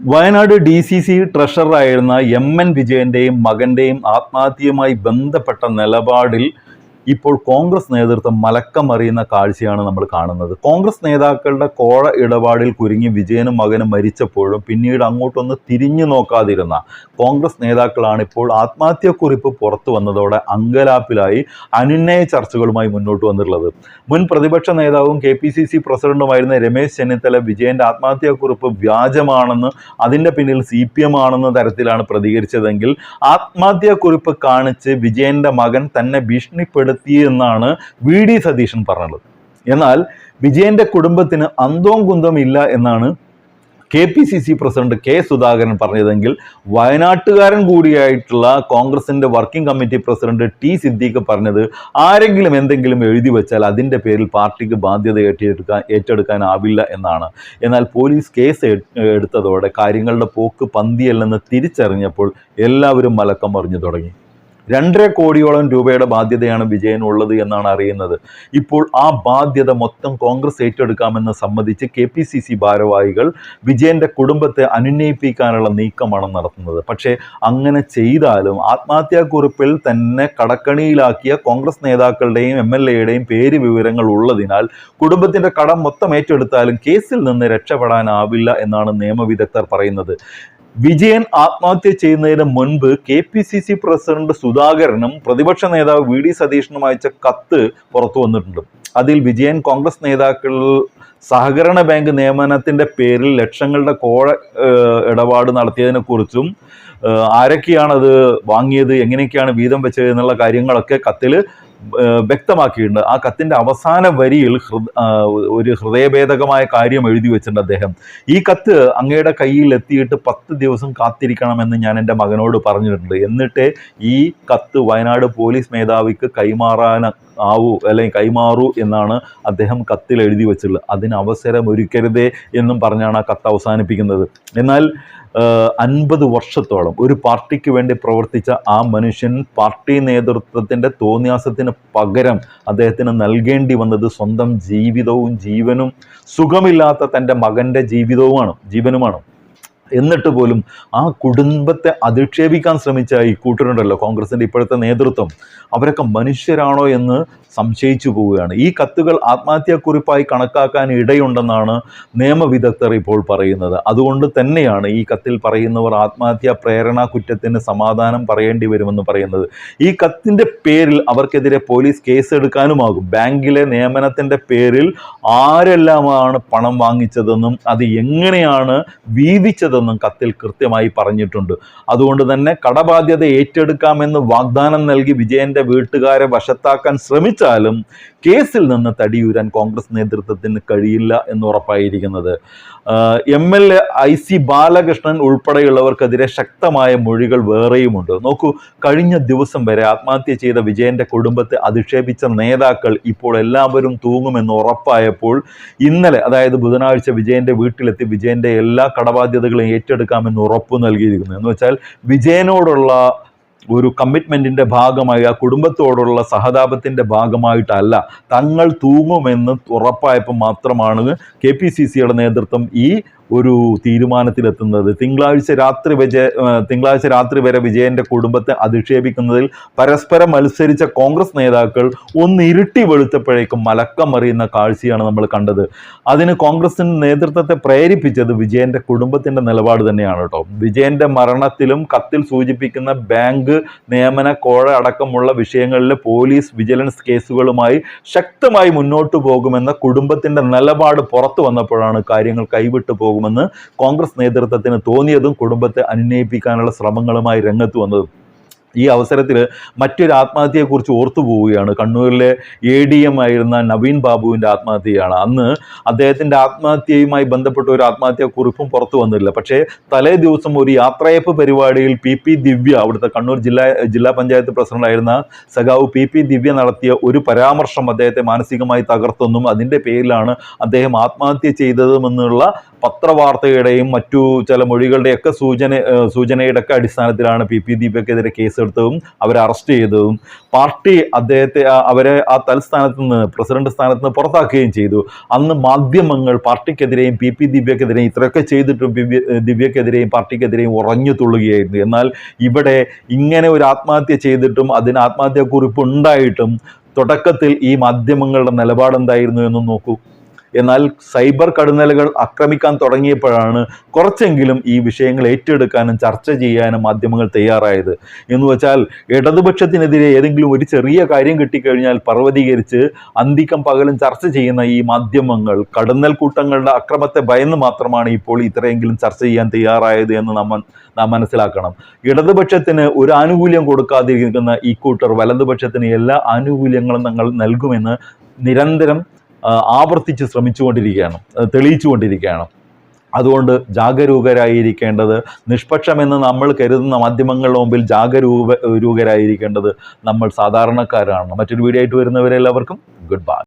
Wayanad D C C ട്രഷററായിരുന്ന M N വിജയന്റെയും മകന്റെയും ആത്മഹത്യയുമായി ബന്ധപ്പെട്ട നിലപാടിൽ ഇപ്പോൾ കോൺഗ്രസ് നേതൃത്വം മലക്കം മലക്കമറിയുന്ന കാഴ്ചയാണ് നമ്മൾ കാണുന്നത്. കോൺഗ്രസ് നേതാക്കളുടെ കോഴ ഇടപാടിൽ കുരുങ്ങി വിജയനും മകനും മരിച്ചപ്പോഴും പിന്നീട് അങ്ങോട്ടൊന്ന് തിരിഞ്ഞു നോക്കാതിരുന്ന കോൺഗ്രസ് നേതാക്കളാണ് ഇപ്പോൾ ആത്മഹത്യക്കുറിപ്പ് പുറത്തു വന്നതോടെ അങ്കലാപ്പിലായി അനുന്നയ ചർച്ചകളുമായി മുന്നോട്ട് വന്നിട്ടുള്ളത്. മുൻ പ്രതിപക്ഷ നേതാവും കെ പി സി സി പ്രസിഡന്റുമായിരുന്ന രമേശ് ചെന്നിത്തല വിജയന്റെ ആത്മഹത്യാക്കുറിപ്പ് വ്യാജമാണെന്ന് അതിന്റെ പിന്നിൽ സി പി എം ആണെന്ന തരത്തിലാണ് പ്രതികരിച്ചതെങ്കിൽ ആത്മഹത്യാക്കുറിപ്പ് കാണിച്ച് വിജയന്റെ മകൻ തന്നെ ഭീഷണിപ്പെടുത്തി എന്നാണ് വി ഡി സതീശൻ പറഞ്ഞത്. എന്നാൽ വിജയന്റെ കുടുംബത്തിന് അന്തവും കുന്തവും ഇല്ല എന്നാണ് K P C C president K Sudhakaran പറഞ്ഞതെങ്കിൽ വയനാട്ടുകാരൻ കൂടിയായിട്ടുള്ള കോൺഗ്രസിന്റെ working committee president T Siddique പറഞ്ഞത് ആരെങ്കിലും എന്തെങ്കിലും എഴുതി വെച്ചാൽ അതിന്റെ പേരിൽ പാർട്ടിക്ക് ബാധ്യത ഏറ്റെടുക്കാൻ ഏറ്റെടുക്കാനാവില്ല എന്നാണ്. എന്നാൽ പോലീസ് കേസ് എടുത്തതോടെ കാര്യങ്ങളുടെ പോക്ക് പന്തിയല്ലെന്ന് തിരിച്ചറിഞ്ഞപ്പോൾ എല്ലാവരും മലക്കം മറിഞ്ഞു തുടങ്ങി. രണ്ടര കോടിയോളം രൂപയുടെ ബാധ്യതയാണ് വിജയനുള്ളത് എന്നാണ് അറിയുന്നത്. ഇപ്പോൾ ആ ബാധ്യത മൊത്തം കോൺഗ്രസ് ഏറ്റെടുക്കാമെന്ന് സമ്മതിച്ച് കെ പി സി സി ഭാരവാഹികൾ വിജയന്റെ കുടുംബത്തെ അനുനയിപ്പിക്കാനുള്ള നീക്കമാണ് നടത്തുന്നത്. പക്ഷേ അങ്ങനെ ചെയ്താലും ആത്മഹത്യാക്കുറിപ്പിൽ തന്നെ കടക്കണിയിലാക്കിയ കോൺഗ്രസ് നേതാക്കളുടെയും എം എൽ എയുടെയും പേര് വിവരങ്ങൾ ഉള്ളതിനാൽ കുടുംബത്തിന്റെ കടം മൊത്തം ഏറ്റെടുത്താലും കേസിൽ നിന്ന് രക്ഷപ്പെടാനാവില്ല എന്നാണ് നിയമവിദഗ്ധർ പറയുന്നത്. വിജയൻ ആത്മഹത്യ ചെയ്യുന്നതിന് മുൻപ് K P C C president സുധാകരനും പ്രതിപക്ഷ നേതാവ് വി ഡി സതീശനും അയച്ച കത്ത് പുറത്തു വന്നിട്ടുണ്ട്. അതിൽ വിജയൻ കോൺഗ്രസ് നേതാക്കൾ സഹകരണ ബാങ്ക് നിയമനത്തിന്റെ പേരിൽ ലക്ഷങ്ങളുടെ കോഴ ഇടപാട് നടത്തിയതിനെ കുറിച്ചും ആരൊക്കെയാണത് വാങ്ങിയത് എങ്ങനെയൊക്കെയാണ് വീതം വെച്ചത് എന്നുള്ള കാര്യങ്ങളൊക്കെ കത്തിൽ വ്യക്തമാക്കിയിട്ടുണ്ട്. ആ കത്തിന്റെ അവസാന വരിയിൽ ഒരു ഹൃദയഭേദകമായ കാര്യം എഴുതി വെച്ചിട്ടുണ്ട് അദ്ദേഹം. ഈ കത്ത് അങ്ങയുടെ കയ്യിൽ എത്തിയിട്ട് പത്ത് ദിവസം കാത്തിരിക്കണമെന്ന് ഞാൻ എന്റെ മകനോട് പറഞ്ഞിട്ടുണ്ട്. എന്നിട്ട് ഈ കത്ത് വയനാട് പോലീസ് മേധാവിക്ക് കൈമാറാൻ ആവൂ അല്ലെങ്കിൽ കൈമാറൂ എന്നാണ് അദ്ദേഹം കത്തിൽ എഴുതി വെച്ചിട്ടുള്ളത്. അതിന് അവസരം ഒരുക്കരുതേ എന്നും പറഞ്ഞാണ് ആ കത്ത് അവസാനിപ്പിക്കുന്നത്. എന്നാൽ അൻപത് വർഷത്തോളം ഒരു പാർട്ടിക്ക് വേണ്ടി പ്രവർത്തിച്ച ആ മനുഷ്യൻ പാർട്ടി നേതൃത്വത്തിന്റെ തോന്നിയാസത്തിന് പകരം അദ്ദേഹത്തിന് നൽകേണ്ടി വന്നത് സ്വന്തം ജീവിതവും ജീവനും സുഖമില്ലാത്ത തന്റെ മകന്റെ ജീവിതവുമാണ് ജീവനുമാണ്. എന്നിട്ട് പോലും ആ കുടുംബത്തെ അധിക്ഷേപിക്കാൻ ശ്രമിച്ച ഈ കൂട്ടരുണ്ടല്ലോ കോൺഗ്രസിന്റെ ഇപ്പോഴത്തെ നേതൃത്വം. അവരൊക്കെ മനുഷ്യരാണോ എന്ന് സംശയിച്ചു പോവുകയാണ്. ഈ കത്തുകൾ ആത്മഹത്യാക്കുറിപ്പായി കണക്കാക്കാൻ ഇടയുണ്ടെന്നാണ് നിയമവിദഗ്ധർ ഇപ്പോൾ പറയുന്നത്. അതുകൊണ്ട് തന്നെയാണ് ഈ കത്തിൽ പറയുന്നവർ ആത്മഹത്യാ പ്രേരണ കുറ്റത്തിന് സമാധാനം പറയേണ്ടി വരുമെന്ന് പറയുന്നത്. ഈ കത്തിന്റെ പേരിൽ അവർക്കെതിരെ പോലീസ് കേസ് എടുക്കാനുമാകും ബാങ്കിലെ നിയമനത്തിന്റെ പേരിൽ ആരെല്ലാമാണ് പണം വാങ്ങിച്ചതെന്നും അത് എങ്ങനെയാണ് വീതിച്ചതെന്നും കത്തിൽ കൃത്യമായി പറഞ്ഞിട്ടുണ്ട്. അതുകൊണ്ട് തന്നെ കടബാധ്യത ഏറ്റെടുക്കാമെന്ന് വാഗ്ദാനം നൽകി വിജയന്റെ വീട്ടുകാരെ വശത്താക്കാൻ ശ്രമിച്ചാലും കേസിൽ നിന്ന് തടിയൂരാൻ കോൺഗ്രസ് നേതൃത്വത്തിന് കഴിയില്ല എന്ന് ഉറപ്പായിരിക്കുന്നത്. M L A I C Balakrishnan ഉൾപ്പെടെയുള്ളവർക്കെതിരെ ശക്തമായ മൊഴികൾ വേറെയുമുണ്ട്. നോക്കൂ കഴിഞ്ഞ ദിവസം വരെ ആത്മഹത്യ ചെയ്ത വിജയന്റെ കുടുംബത്തെ അധിക്ഷേപിച്ച നേതാക്കൾ ഇപ്പോൾ എല്ലാവരും തൂങ്ങുമെന്ന് ഉറപ്പായപ്പോൾ ഇന്നലെ അതായത് ബുധനാഴ്ച വിജയന്റെ വീട്ടിലെത്തി വിജയന്റെ എല്ലാ കടബാധ്യതകളും ഏറ്റെടുക്കാമെന്ന് ഉറപ്പ് നൽകിയിരിക്കുന്നു. എന്ന് വെച്ചാൽ വിജയനോടുള്ള ഒരു കമ്മിറ്റ്മെന്റിന്റെ ഭാഗമായി ആ കുടുംബത്തോടുള്ള സഹതാപത്തിന്റെ ഭാഗമായിട്ടല്ല. തങ്ങൾ തൂങ്ങുമെന്ന് ഉറപ്പായപ്പോൾ മാത്രമാണ് കെ പി സി സിയുടെ നേതൃത്വം ഈ ഒരു തീരുമാനത്തിലെത്തുന്നത്. തിങ്കളാഴ്ച രാത്രി വിജയ തിങ്കളാഴ്ച രാത്രി വരെ വിജയന്റെ കുടുംബത്തെ അധിക്ഷേപിക്കുന്നതിൽ പരസ്പരം മത്സരിച്ച കോൺഗ്രസ് നേതാക്കൾ ഒന്ന് ഇരുട്ടി വെളുത്തപ്പോഴേക്കും മലക്കം അറിയുന്ന കാഴ്ചയാണ് നമ്മൾ കണ്ടത്. അതിന് കോൺഗ്രസിന്റെ നേതൃത്വത്തെ പ്രേരിപ്പിച്ചത് വിജയന്റെ കുടുംബത്തിന്റെ നിലപാട് തന്നെയാണ് കേട്ടോ. വിജയന്റെ മരണത്തിലും കത്തിൽ സൂചിപ്പിക്കുന്ന ബാങ്ക് നിയമന കോഴ അടക്കമുള്ള വിഷയങ്ങളിൽ പോലീസ് വിജിലൻസ് കേസുകളുമായി ശക്തമായി മുന്നോട്ട് പോകുമെന്ന കുടുംബത്തിന്റെ നിലപാട് പുറത്തു വന്നപ്പോഴാണ് കാര്യങ്ങൾ കൈവിട്ടു പോകുമെന്ന് കോൺഗ്രസ് നേതൃത്വത്തിന് തോന്നിയതും കുടുംബത്തെ അനുനയിപ്പിക്കാനുള്ള ശ്രമങ്ങളുമായി രംഗത്ത് വന്നതും. ഈ അവസരത്തിൽ മറ്റൊരു ആത്മഹത്യയെക്കുറിച്ച് ഓർത്തു പോവുകയാണ്. കണ്ണൂരിലെ എ ഡി എം ആയിരുന്ന നവീൻ ബാബുവിന്റെ ആത്മഹത്യയാണ്. അന്ന് അദ്ദേഹത്തിന്റെ ആത്മഹത്യയുമായി ബന്ധപ്പെട്ട ഒരു ആത്മഹത്യാ കുറിപ്പും പുറത്തു വന്നിട്ടില്ല പക്ഷേ തലേ ദിവസം ഒരു യാത്രയപ്പ് പരിപാടിയിൽ പി പി ദിവ്യ അവിടുത്തെ കണ്ണൂർ ജില്ലാ ജില്ലാ പഞ്ചായത്ത് പ്രസിഡന്റായിരുന്ന സഖാവ് പി പി ദിവ്യ നടത്തിയ ഒരു പരാമർശം അദ്ദേഹത്തെ മാനസികമായി തകർത്തെന്നും അതിന്റെ പേരിലാണ് അദ്ദേഹം ആത്മഹത്യ ചെയ്തതുമെന്നുള്ള പത്രവാർത്തയുടെയും മറ്റു ചില മൊഴികളുടെയൊക്കെ സൂചന സൂചനയുടെ ഒക്കെ അടിസ്ഥാനത്തിലാണ് പി പി ദിവ്യക്കെതിരെ കേസ് കേസെടുത്തതും അവരെ അറസ്റ്റ് ചെയ്തതും പാർട്ടി അദ്ദേഹത്തെ അവരെ ആ തൽസ്ഥാനത്ത് നിന്ന് പ്രസിഡന്റ് സ്ഥാനത്ത് നിന്ന് പുറത്താക്കുകയും ചെയ്തു. അന്ന് മാധ്യമങ്ങൾ പാർട്ടിക്കെതിരെയും പി പി ദിവ്യക്കെതിരെയും ഇത്രയൊക്കെ ചെയ്തിട്ടും ദിവ്യ ദിവ്യക്കെതിരെയും പാർട്ടിക്കെതിരെയും ഉറഞ്ഞു തുള്ളുകയായിരുന്നു. എന്നാൽ ഇവിടെ ഇങ്ങനെ ഒരു ആത്മഹത്യ ചെയ്തിട്ടും അതിന് ആത്മഹത്യാക്കുറിപ്പ് ഉണ്ടായിട്ടും തുടക്കത്തിൽ ഈ മാധ്യമങ്ങളുടെ നിലപാടെന്തായിരുന്നു എന്ന് നോക്കൂ. എന്നാൽ സൈബർ കടുന്നലുകൾ ആക്രമിക്കാൻ തുടങ്ങിയപ്പോഴാണ് കുറച്ചെങ്കിലും ഈ വിഷയങ്ങൾ ഏറ്റെടുക്കാനും ചർച്ച ചെയ്യാനും മാധ്യമങ്ങൾ തയ്യാറായത്. എന്ന് വെച്ചാൽ ഇടതുപക്ഷത്തിനെതിരെ ഏതെങ്കിലും ഒരു ചെറിയ കാര്യം കിട്ടിക്കഴിഞ്ഞാൽ പർവതീകരിച്ച് അന്തിക്കം പകലും ചർച്ച ചെയ്യുന്ന ഈ മാധ്യമങ്ങൾ കടുന്നൽ കൂട്ടങ്ങളുടെ അക്രമത്തെ ഭയന്ന് മാത്രമാണ് ഇപ്പോൾ ഇത്രയെങ്കിലും ചർച്ച ചെയ്യാൻ തയ്യാറായത് എന്ന് നമ്മൾ നാം മനസ്സിലാക്കണം. ഇടതുപക്ഷത്തിന് ഒരു ആനുകൂല്യം കൊടുക്കാതിരിക്കുന്ന ഈ കൂട്ടർ വലതുപക്ഷത്തിന് എല്ലാ ആനുകൂല്യങ്ങളും ഞങ്ങൾ നൽകുമെന്ന് നിരന്തരം ആവർത്തിച്ച് ശ്രമിച്ചുകൊണ്ടിരിക്കുകയാണ് തെളിയിച്ചുകൊണ്ടിരിക്കുകയാണ്. അതുകൊണ്ട് ജാഗരൂകരായിരിക്കേണ്ടത് നിഷ്പക്ഷമെന്ന് നമ്മൾ കരുതുന്ന മാധ്യമങ്ങളുടെ മുമ്പിൽ ജാഗരൂക രൂകരായിരിക്കേണ്ടത് നമ്മൾ സാധാരണക്കാരാണ്. മറ്റൊരു വീഡിയോ ആയിട്ട് വരുന്നവരെല്ലാവർക്കും ഗുഡ് ബൈ.